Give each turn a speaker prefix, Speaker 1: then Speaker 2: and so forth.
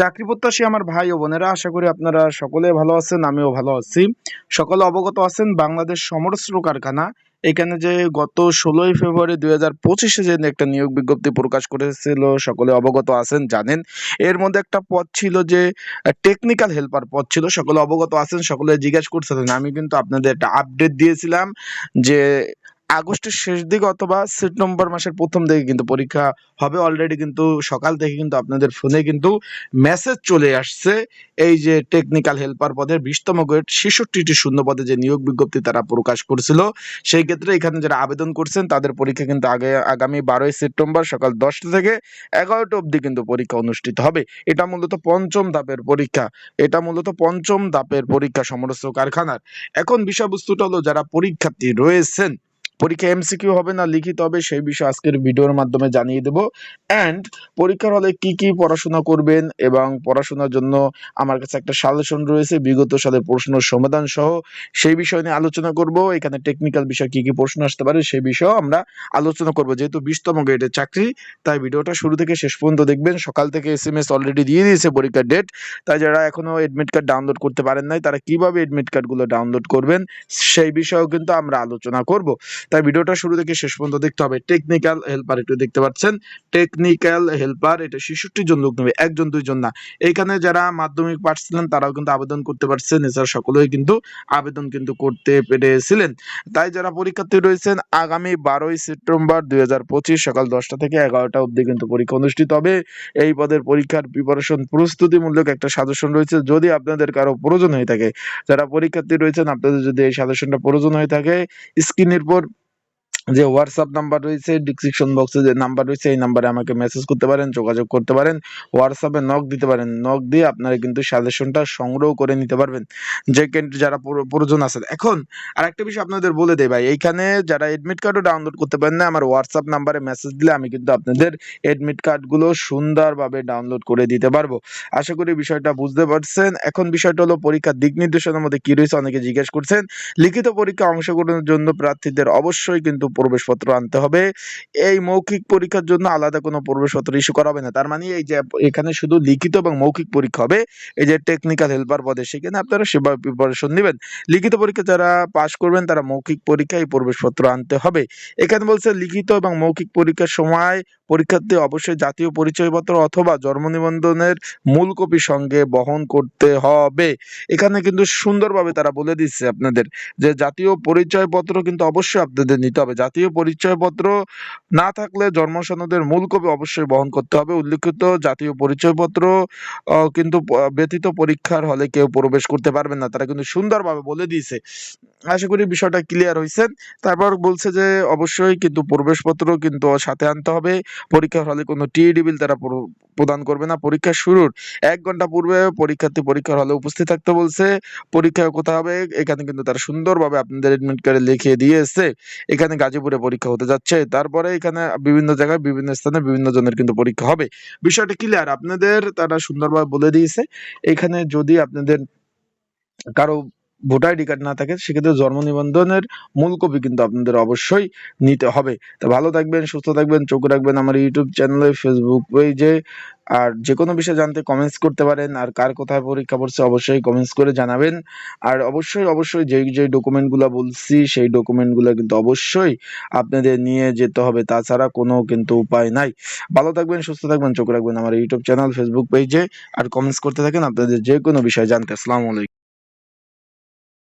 Speaker 1: চাকরি প্রত্যাশী আমার ভাই ও বোনেরা, আশা করি আপনারা সকলে ভালো আছেন, আমিও ভালো আছি। সকলে অবগত আছেন বাংলাদেশ সমরস্ত্র কারখানা। এখানে যে গত ষোলোই ফেব্রুয়ারি দুই হাজার পঁচিশে যে একটা নিয়োগ বিজ্ঞপ্তি প্রকাশ করেছিল, সকলে অবগত আছেন, জানেন। এর মধ্যে একটা পদ ছিল যে টেকনিক্যাল হেল্পার পদ ছিল, সকলে অবগত আছেন, সকলে জিজ্ঞেস করছিলেন। আমি কিন্তু আপনাদের একটা আপডেট দিয়েছিলাম যে আগস্টের শেষ দিকে অথবা সেপ্টেম্বর মাসের প্রথম দিকে কিন্তু পরীক্ষা হবে। অলরেডি কিন্তু সকাল থেকে কিন্তু আপনাদের ফোনে কিন্তু মেসেজ চলে আসছে। এই যে টেকনিক্যাল হেল্পার পদের বিশতম গ্রেড ছেষট্টিটি শূন্য পদে যে নিয়োগ বিজ্ঞপ্তি তারা প্রকাশ করছিল, সেই ক্ষেত্রে এখানে যারা আবেদন করছেন তাদের পরীক্ষা কিন্তু আগে আগামী বারোই সেপ্টেম্বর সকাল দশটা থেকে এগারোটা অবধি কিন্তু পরীক্ষা অনুষ্ঠিত হবে। এটা মূলত পঞ্চম ধাপের পরীক্ষা। এটা মূলত পঞ্চম ধাপের পরীক্ষা সমরস্ত কারখানার। এখন বিষয়বস্তুটা হলো যারা পরীক্ষার্থী রয়েছেন পরীক্ষা এমসিকিউ হবে না লিখিত হবে, সেই বিষয়ে আজকের ভিডিওর মাধ্যমে জানিয়ে দেব। অ্যান্ড পরীক্ষার হলে কি কি পড়াশোনা করবেন এবং পড়াশোনার জন্য আমার কাছে একটা সাজেশন রয়েছে, বিগত সালের প্রশ্ন সমাধান সহ সেই বিষয় নিয়ে আলোচনা করব। এখানে টেকনিক্যাল বিষয় কি কি প্রশ্ন আসতে পারে সেই বিষয়েও আমরা আলোচনা করব। যেহেতু বিশতম গ্রেডের চাকরি, তাই ভিডিওটা শুরু থেকে শেষ পর্যন্ত দেখবেন। সকাল থেকে এস এম এস অলরেডি দিয়ে দিয়েছে পরীক্ষার ডেট তাই যারা এখনও এডমিট কার্ড ডাউনলোড করতে পারেন নাই, তারা কীভাবে এডমিট কার্ডগুলো ডাউনলোড করবেন, সেই বিষয়েও কিন্তু আমরা আলোচনা করব। তাই ভিডিওটা শুরু থেকে শেষ পর্যন্ত দেখতে হবে। টেকনিক্যাল হেল্পার একটু দেখতে পাচ্ছেন। টেকনিক্যাল হেল্পার এটা শিশুটির জন লোক নেবে, একজন, দুইজন না। এইখানে যারা মাধ্যমিক পাচ্ছিলেন তারাও কিন্তু আবেদন করতে পারছেন। এছাড়া সকলেই কিন্তু আবেদন কিন্তু করতে পেরেছিলেন। তাই যারা পরীক্ষার্থী রয়েছেন, আগামী বারোই সেপ্টেম্বর দু হাজার পঁচিশ সকাল দশটা থেকে এগারোটা অবধি কিন্তু পরীক্ষা অনুষ্ঠিত হবে। এই পদের পরীক্ষার প্রিপারেশন প্রস্তুতিমূলক একটা সাজেশন রয়েছে। যদি আপনাদের কারও প্রয়োজন হয়ে থাকে, যারা পরীক্ষার্থী রয়েছেন, আপনাদের যদি এই সাজেশনটা প্রয়োজন হয়ে থাকে স্ক্রিনের পর যে হোয়াটসঅ্যাপ নাম্বার রয়েছে ডিসক্রিপশন বক্সে যে নাম্বার রয়েছে, এই নাম্বারে আমাকে মেসেজ করতে পারেন, যোগাযোগ করতে পারেন। হোয়াটসঅ্যাপে নক দিতে পারেন। নক দিয়ে আপনারা কিন্তু সাজেশনটা সংগ্রহ করে নিতে পারবেন। যে কেন- যারা প্রয়োজন আছে এখন আরেকটা বিষয় আপনাদের বলে দেই ভাই, এইখানে যারা এডমিট কার্ডও ডাউনলোড করতে পারেন না, আমার হোয়াটসঅ্যাপ নাম্বারে মেসেজ দিলে আমি কিন্তু আপনাদের এডমিট কার্ডগুলো সুন্দরভাবে ডাউনলোড করে দিতে পারব। আশা করি বিষয়টা বুঝতে পারছেন। এখন বিষয়টা হলো পরীক্ষার দিক নির্দেশনার মধ্যে কী রয়েছে, অনেকে জিজ্ঞেস করছেন। লিখিত পরীক্ষা অংশগ্রহণের জন্য প্রার্থীদের অবশ্যই কিন্তু প্রবেশপত্র আনতে হবে। এই মৌখিক পরীক্ষার জন্য আলাদা কোনো প্রবেশপত্র ইস্যু করা হবে না। তার মানে এই যে এখানে শুধু লিখিত এবং মৌখিক পরীক্ষা হবে, এই যে টেকনিক্যাল হেল্পার পদে, সেখানে আপনারা সেভাবে প্রিপারেশন নেবেন। লিখিত পরীক্ষা যারা পাশ করবেন, তারা মৌখিক পরীক্ষায় প্রবেশপত্র আনতে হবে। এখানে বলছে লিখিত এবং মৌখিক পরীক্ষার সময় পরীক্ষার্থী অবশ্যই জাতীয় পরিচয়পত্র অথবা জন্ম নিবন্ধনের মূল কপি সঙ্গে বহন করতে হবে। এখানে কিন্তু সুন্দরভাবে তারা বলে দিচ্ছে আপনাদের যে জাতীয় পরিচয়পত্র কিন্তু অবশ্যই আপনাদের নিতে হবে। জাতীয় পরিচয়পত্র না থাকলে জন্ম সনদের মূল কপি অবশ্যই বহন করতে হবে। উল্লিখিত জাতীয় পরিচয়পত্র কিন্তু ব্যতীত পরীক্ষার হলে কেউ প্রবেশ করতে পারবে না। তারা কিন্তু সুন্দরভাবে বলে দিয়েছে। আশা করি বিষয়টা ক্লিয়ার হয়েছে তারপর বলছে যে অবশ্যই কিন্তু প্রবেশপত্র কিন্তু সাথে আনতে হবে। পরীক্ষার হলে কোনো টিএডি বিল তারা প্রদান করবে না। পরীক্ষা শুরুর এক ঘণ্টা পূর্বে পরীক্ষার্থী পরীক্ষার হলে উপস্থিত থাকতে বলছে। পরীক্ষা কোথায় হবে? এখানে কিন্তু তারা সুন্দরভাবে আপনাদের এডমিট কার্ডে লিখিয়ে দিয়েছে এখানে গাজীপুরে পরীক্ষা হতে যাচ্ছে। তারপরে এখানে বিভিন্ন জায়গায়, বিভিন্ন স্থানে বিভিন্ন জনের কিন্তু পরীক্ষা হবে। বিষয়টা ক্লিয়ার আপনাদের তারা সুন্দরভাবে বলে দিয়েছে। এখানে যদি আপনাদের কারও ভোটার আইডি কার্ড না থাকে, সেক্ষেত্রে জন্ম নিবন্ধনের মূল কপি কিন্তু আপনাদের অবশ্যই নিতে হবে। তো ভালো থাকবেন, সুস্থ থাকবেন, চোখ রাখবেন আমার ইউটিউব চ্যানেলে, ফেসবুক পেজে। আর যে কোনো বিষয়ে জানতে কমেন্টস করতে পারেন, আর কার কোথায় পরীক্ষা পড়ছে অবশ্যই কমেন্টস করে জানাবেন। আর অবশ্যই অবশ্যই যেই যেই ডকুমেন্টগুলো বলছি, সেই ডকুমেন্টগুলো কিন্তু অবশ্যই আপনাদের নিয়ে যেতে হবে, তাছাড়া কোনো কিন্তু উপায় নাই। ভালো থাকবেন, সুস্থ থাকবেন, চোখ রাখবেন আমার ইউটিউব চ্যানেল, ফেসবুক পেজে। আর কমেন্টস করতে থাকেন আপনাদের যে কোনো বিষয়ে জানতে। আসসালামু আলাইকুম।